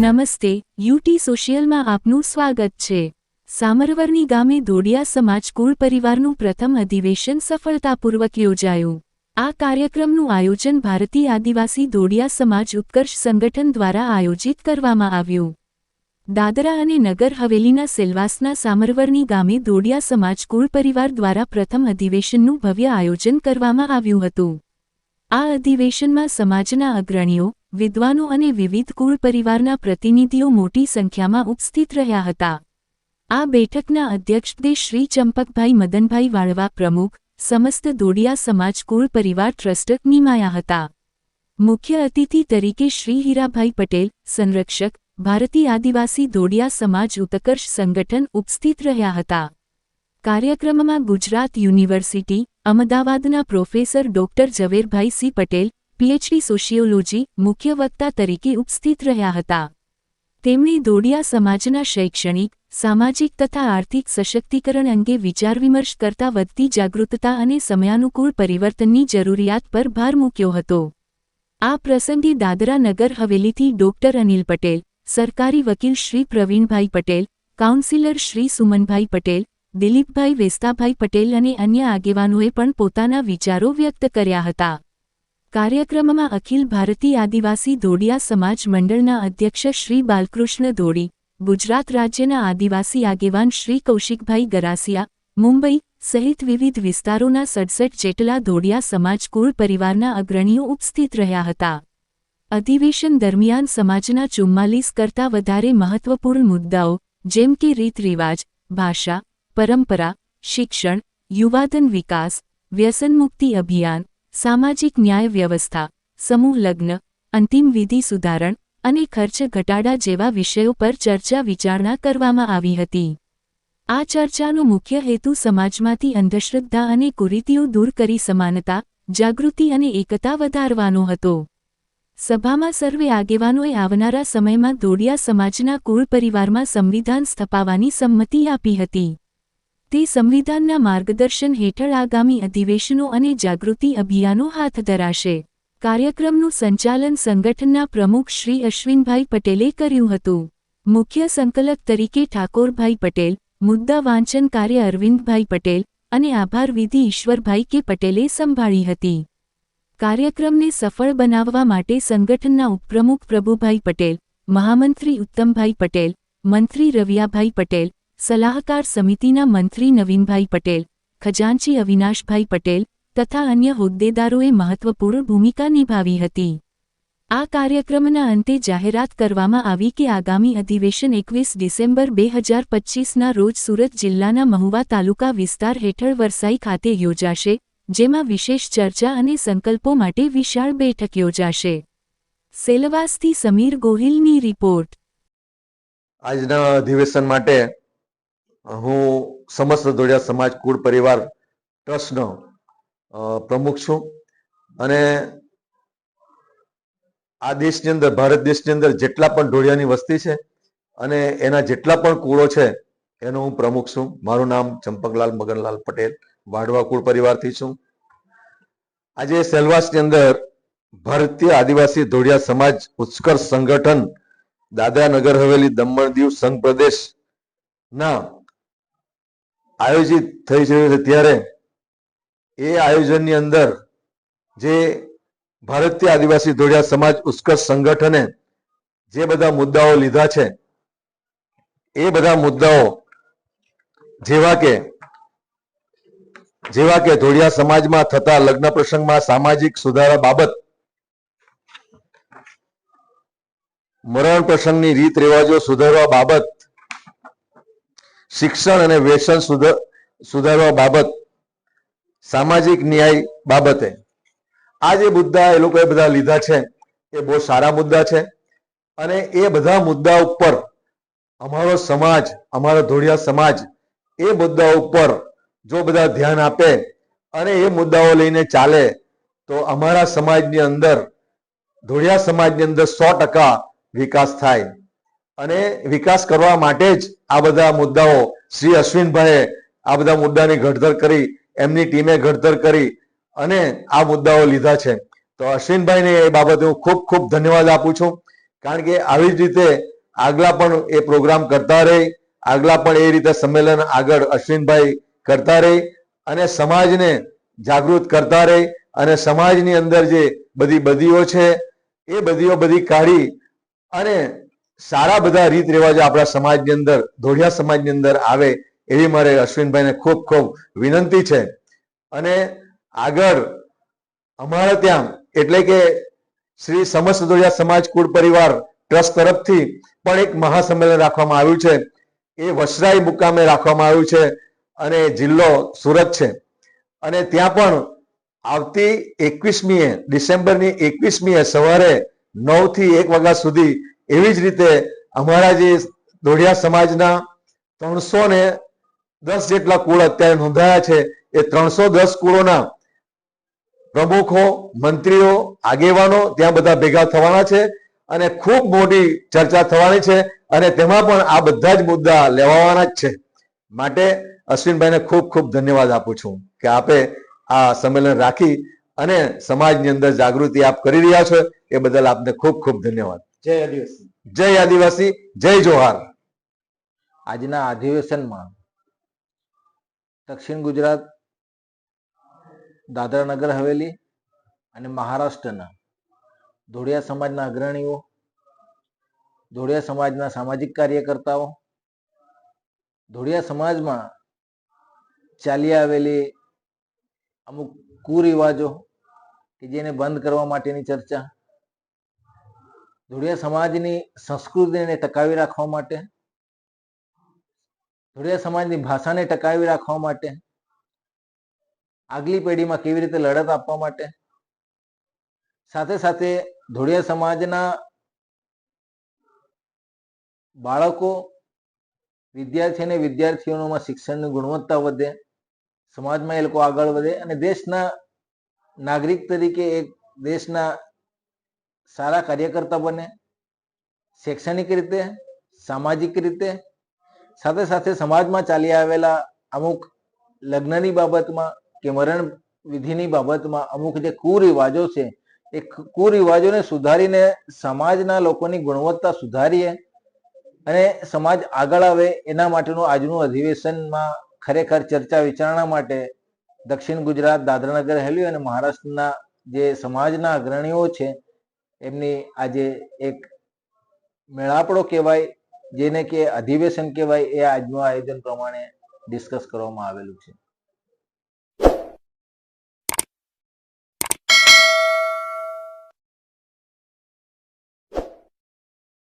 નમસ્તે યુટી સોશિયલમાં આપનું સ્વાગત છે. સામરવરની ગામે ધોડિયા સમાજ કુળ પરિવારનું પ્રથમ અધિવેશન સફળતાપૂર્વક યોજાયું. આ કાર્યક્રમનું આયોજન ભારતીય આદિવાસી ધોડિયા સમાજ ઉત્કર્ષ સંગઠન દ્વારા આયોજિત કરવામાં આવ્યું. દાદરા અને નગર હવેલીના સેલવાસના સામરવરની ગામે ધોડિયા સમાજ કુળ પરિવાર દ્વારા પ્રથમ અધિવેશનનું ભવ્ય આયોજન કરવામાં આવ્યું હતું. આ અધિવેશનમાં સમાજના અગ્રણીઓ વિદ્વાનો અને વિવિધ કુળ પરિવારના પ્રતિનિધિઓ મોટી સંખ્યામાં ઉપસ્થિત રહ્યા હતા. આ બેઠકના અધ્યક્ષપદે શ્રી ચંપકભાઈ મદનભાઈ વાળવા પ્રમુખ, સમસ્ત દોડિયા સમાજ કુળ પરિવાર ટ્રસ્ટ નિમાયા હતા. મુખ્ય અતિથિ તરીકે શ્રી હીરાભાઈ પટેલ, સંરક્ષક, ભારતીય આદિવાસી દોડિયા સમાજ ઉત્કર્ષ સંગઠન ઉપસ્થિત રહ્યા હતા. કાર્યક્રમમાં ગુજરાત યુનિવર્સિટી, અમદાવાદના professor doctor Zaverbhai C Patel PhD sociology મુખ્ય વક્તા તરીકે ઉપસ્થિત રહ્યા હતા. તેમણે દોડિયા સમાજના શૈક્ષણિક, સામાજિક તથા આર્થિક સશક્તિકરણ અંગે વિચાર વિમર્શ કરતા વધતી જાગૃતતા અને સમયાનુકૂળ પરિવર્તનની જરૂરિયાત પર ભાર મૂક્યો હતો. આ પ્રસંગે દાદરા નગર હવેલીથી ડોક્ટર અનિલ પટેલ, સરકારી વકીલ શ્રી પ્રવીણભાઈ પટેલ, કાઉન્સિલર શ્રી સુમનભાઈ પટેલ, દિલીપભાઈ વેસ્તાભાઈ પટેલ અને અન્ય આગેવાનોએ પણ પોતાના વિચારો વ્યક્ત કર્યા હતા. કાર્યક્રમમાં અખિલ ભારતીય આદિવાસી ધોડિયા સમાજ મંડળના અધ્યક્ષ શ્રી બાલકૃષ્ણ ધોડી ગુજરાત રાજ્યના આદિવાસી આગેવાન શ્રી કૌશિકભાઈ ગરાસિયા, મુંબઈ સહિત વિવિધ વિસ્તારોના સડસઠ જેટલા ધોડિયા સમાજ કુળ પરિવારના અગ્રણીઓ ઉપસ્થિત રહ્યા હતા. અધિવેશન દરમિયાન સમાજના ચુમ્માલીસ કરતાં વધારે મહત્વપૂર્ણ મુદ્દાઓ, જેમ કે રીતરિવાજ, ભાષા, પરંપરા, શિક્ષણ, યુવાધન વિકાસ, વ્યસનમુક્તિ અભિયાન સામાજિક ન્યાય વ્યવસ્થા, સમૂહ લગ્ન, અંતિમ વિધિ સુધારણ અને ખર્ચ ઘટાડા જેવા વિષયો પર ચર્ચા વિચારણા કરવામાં આવી હતી. આ ચર્ચાનો મુખ્ય હેતુ સમાજમાંથી અંધશ્રદ્ધા અને કુરીતિઓ દૂર કરી સમાનતા, જાગૃતિ અને એકતા વધારવાનો હતો. સભામાં સર્વે આગેવાનોએ આવનારા સમયમાં દોડિયા સમાજના કુળ પરિવારમાં સંવિધાન સ્થપાવવાની સંમતિ આપી હતી. તે સંવિધાનના માર્ગદર્શન હેઠળ આગામી અધિવેશનો અને જાગૃતિ અભિયાનો હાથ ધરાશે. કાર્યક્રમનું સંચાલન સંગઠનના પ્રમુખ શ્રી અશ્વિનભાઈ પટેલે કર્યું હતું. મુખ્ય સંકલક તરીકે ઠાકોરભાઈ પટેલ, મુદ્દા વાંચન કાર્ય અરવિંદભાઈ પટેલ અને આભાર વિધિ ઈશ્વરભાઈ કે પટેલે સંભાળી હતી. કાર્યક્રમને સફળ બનાવવા માટે સંગઠનના ઉપપ્રમુખ પ્રભુભાઈ પટેલ, મહામંત્રી ઉત્તમભાઈ પટેલ, મંત્રી રવિયાભાઈ પટેલ સલાહકાર સમિતિના મંત્રી નવીનભાઈ પટેલ, ખજાનચી અવિનાશભાઈ પટેલ તથા અન્ય હોદ્દેદારોએ મહત્વપૂર્ણ ભૂમિકા નિભાવી હતી. આ કાર્યક્રમના અંતે જાહેરાત કરવામાં આવી કે આગામી અધિવેશન એકવીસ ડિસેમ્બર બે હજાર પચ્ચીસના રોજ સુરત જિલ્લાના મહુવા તાલુકા વિસ્તાર હેઠળ વરસાઈ ખાતે યોજાશે, જેમાં વિશેષ ચર્ચા અને સંકલ્પો માટે વિશાળ બેઠક યોજાશે. સેલવાસથી સમીર ગોહિલની રિપોર્ટ. આજના અધિવેશન માટે હું સમસ્ત ધોળિયા સમાજ, કુળ પરિવાર, ટ્રસ્ટનો પ્રમુખ છું. અને આ દેશની અંદર, ભારત દેશની અંદર જેટલા પણ ઢોળિયાની વસ્તી છે અને એના જેટલા પણ કુળો છે, એનો હું પ્રમુખ છું. મારું નામ ચંપકલાલ મગનલાલ પટેલ વાડવા કુળ પરિવારથી છું. આજે સેલવાસની અંદર ભારતીય આદિવાસી ધોળિયા સમાજ ઉત્કર્ષ સંગઠન દાદરા નગર હવેલી દમણ દીવ સંઘ પ્રદેશ ના આયોજિત થઈ રહ્યું છે ત્યારે એ આયોજનની અંદર જે ભારતીય આદિવાસી ધોળિયા સમાજ ઉત્કર્ષ સંગઠને જે બધા મુદ્દાઓ લીધા છે, એ બધા મુદ્દાઓ જેવા કે જેવા કે ધોળિયા સમાજમાં થતા લગ્ન પ્રસંગમાં સામાજિક સુધારા બાબત, મરણ પ્રસંગની રીત રિવાજો સુધારવા બાબત શિક્ષણ અને વ્યસન સુધ- સુધારવા બાબત, સામાજિક ન્યાય બાબતે. આ જે મુદ્દા એ લોકોએ બધા લીધા છે, એ બહુ સારા મુદ્દા છે. અને એ બધા મુદ્દા ઉપર અમારો સમાજ, અમારો ધોળિયા સમાજ એ મુદ્દા ઉપર જો બધા ધ્યાન આપે અને એ મુદ્દાઓ લઈને ચાલે, તો અમારા સમાજની અંદર, ધોળિયા સમાજની અંદર સો ટકા વિકાસ થાય. અને વિકાસ કરવા માટે જ આ બધા મુદ્દાઓ શ્રી અશ્વિનભાઈએ આ બધા મુદ્દાની ઘડતર કરી, એમની ટીમે ઘડતર કરી અને આ મુદ્દાઓ લીધા છે. તો અશ્વિનભાઈને એ બાબતે હું ખૂબ ખૂબ ધન્યવાદ આપું છું. કારણ કે આવી જ રીતે આગલા પણ એ પ્રોગ્રામ કરતા રહે, આગલા પણ એ રીતે સંમેલન આગળ અશ્વિનભાઈ કરતા રહે અને સમાજને જાગૃત કરતા રહે અને સમાજની અંદર જે બધી બદીઓ છે, એ બદીઓ બધી કાઢી અને સારા બધા રીત રિવાજો આપણા સમાજની અંદર, ધોળિયા સમાજની અંદર આવે એવી મારે અશ્વિનભાઈને ખૂબ ખૂબ વિનંતી છે. અને આગળ અમારે ત્યાં, એટલે કે શ્રી સમસ્ત ધોળિયા સમાજ કુળ પરિવાર ટ્રસ્ટ તરફથી પણ એક મહાસંમેલન રાખવામાં આવ્યું છે. એ વસરાઈ મુકામે રાખવામાં આવ્યું છે અને જિલ્લો સુરત છે. અને ત્યાં પણ આવતી એકવીસમીએ, ડિસેમ્બરની એકવીસમીએ સવારે નવથી એક વાગ્યા સુધી એવી જ રીતે અમારા જે દોઢિયા સમાજના ત્રણસો ને દસ જેટલા કુળ અત્યારે નોંધાયા છે, એ ત્રણસો દસ કુળોના પ્રમુખો, મંત્રીઓ, આગેવાનો ત્યાં બધા ભેગા થવાના છે અને ખૂબ મોટી ચર્ચા થવાની છે અને તેમાં પણ આ બધા જ મુદ્દા લેવાવાના જ છે. માટે અશ્વિનભાઈને ખૂબ ખૂબ ધન્યવાદ આપું છું કે આપે આ સંમેલન રાખી અને સમાજની અંદર જાગૃતિ આપ કરી રહ્યા છો, એ બદલ આપને ખૂબ ખૂબ ધન્યવાદ. જય આદિવાસી. જય આદિવાસી, જય જોહાર. આજના અધિવેશનમાં દક્ષિણ ગુજરાત, દાદરા નગર હવેલી અને મહારાષ્ટ્રના ધોળિયા સમાજના અગ્રણીઓ, ધોળિયા સમાજના સામાજિક કાર્યકર્તાઓ, ધોળિયા સમાજમાં ચાલી આવેલી અમુક કુરિવાજો કે જેને બંધ કરવા માટેની ચર્ચા ધોળિયા સમાજની સંસ્કૃતિને ટકાવી રાખવા માટે, ધોળિયા સમાજની ભાષાને ટકાવી રાખવા માટે, આગલી પેઢીમાં કેવી રીતે લડત આપવા માટે, સાથે સાથે ધોળિયા સમાજના બાળકો, વિદ્યાર્થી અને વિદ્યાર્થીઓમાં શિક્ષણની ગુણવત્તા વધે, સમાજમાં એ લોકો આગળ વધે અને દેશના નાગરિક તરીકે એક દેશના સારા કાર્યકર્તા બને, શૈક્ષણિક રીતે, સામાજિક રીતે, સાથે સાથે સમાજમાં ચાલી આવેલા અમુક લગ્નની બાબતમાં કે મરણ વિધિની બાબતમાં અમુક જે કુરિવાજો છે, એ કુરિવાજોને સુધારીને સમાજના લોકોની ગુણવત્તા સુધારીએ અને સમાજ આગળ આવે એના માટેનું આજનું અધિવેશનમાં ખરેખર ચર્ચા વિચારણા માટે દક્ષિણ ગુજરાત દાદરાનગર હેલ્યું અને મહારાષ્ટ્રના જે સમાજના અગ્રણીઓ છે એમની આજે એક મેળાપડો કહેવાય, જેને કે અધિવેશન કહેવાય, એ આજનું આયોજન પ્રમાણે ડિસ્કસ કરવામાં આવેલું છે.